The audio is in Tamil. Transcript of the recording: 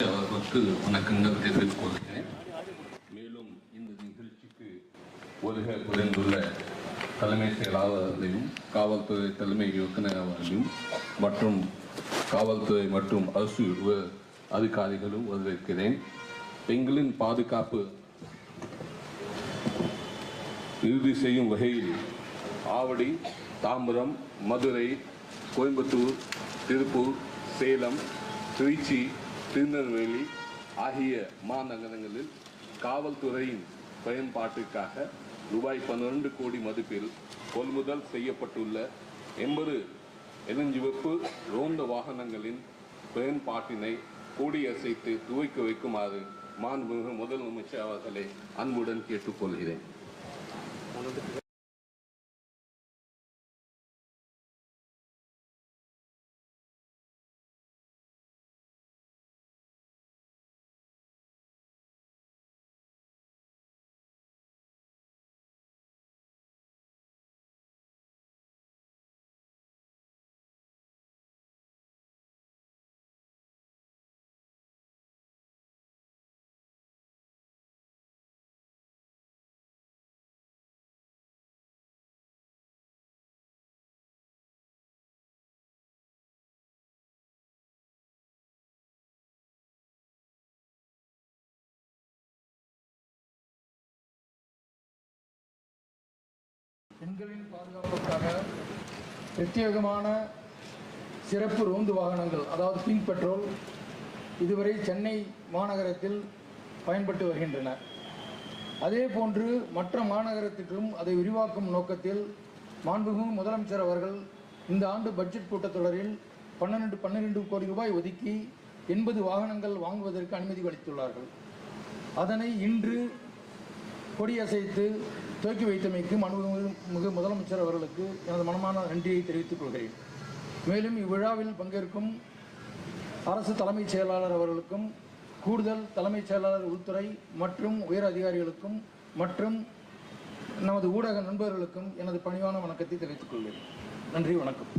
அவர்களுக்கு வணக்கங்கள் தெரிவித்துக் கொள்கிறேன் மேலும் இந்த நிகழ்ச்சிக்கு வருகை குறைந்துள்ள தலைமை செயலாளர்களையும் காவல்துறை தலைமை இயக்குனர் அவர்களையும் மற்றும் காவல்துறை மற்றும் அரசு உ- அதிகாரிகளும் வரவேற்கிறேன். பெண்களின் பாதுகாப்பு இறுதி செய்யும் வகையில் ஆவடி தாம்பரம் மதுரை கோயம்புத்தூர் திருப்பூர் சேலம் திருச்சி திருநெல்வேலி ஆகிய மாநகரங்களில் காவல்துறையின் பயன்பாட்டிற்காக ரூபாய் பன்னிரண்டு கோடி மதிப்பில் கொள்முதல் செய்யப்பட்டுள்ள எண்பது இளஞ்சிவப்பு ரோந்த வாகனங்களின் பயன்பாட்டினை கொடியசைத்து துவக்கி வைக்குமாறு மாண்புமிகு முதலமைச்சர் அவர்களை அன்புடன் கேட்டுக்கொள்கிறேன். பெண்களின் பாதுகாப்புக்காக பிரத்யேகமான சிறப்பு ரோந்து வாகனங்கள் அதாவது பிங்க் பெட்ரோல் இதுவரை சென்னை மாநகரத்தில் பயன்பட்டு வருகின்றன. அதே போன்று மற்ற மாநகரத்திற்கும் அதை விரிவாக்கும் நோக்கத்தில் மாண்புமிகு முதலமைச்சர் அவர்கள் இந்த ஆண்டு பட்ஜெட் கூட்டத்தொடரில் பன்னெண்டு பன்னிரெண்டு கோடி ரூபாய் ஒதுக்கி எண்பது வாகனங்கள் வாங்குவதற்கு அனுமதி அளித்துள்ளார்கள். அதனை இன்று கொடியசைத்து துவக்கி வைத்தமைக்கு மனு மிகு முதலமைச்சர் அவர்களுக்கு எனது மனமான நன்றியை தெரிவித்துக் கொள்கிறேன். மேலும் இவ்விழாவில் பங்கேற்கும் அரசு தலைமைச் செயலாளர் அவர்களுக்கும் கூடுதல் தலைமைச் செயலாளர் உள்துறை மற்றும் உயர் அதிகாரிகளுக்கும் மற்றும் நமது ஊடக நண்பர்களுக்கும் எனது பணிவான வணக்கத்தை தெரிவித்துக் கொள்கிறேன். நன்றி வணக்கம்.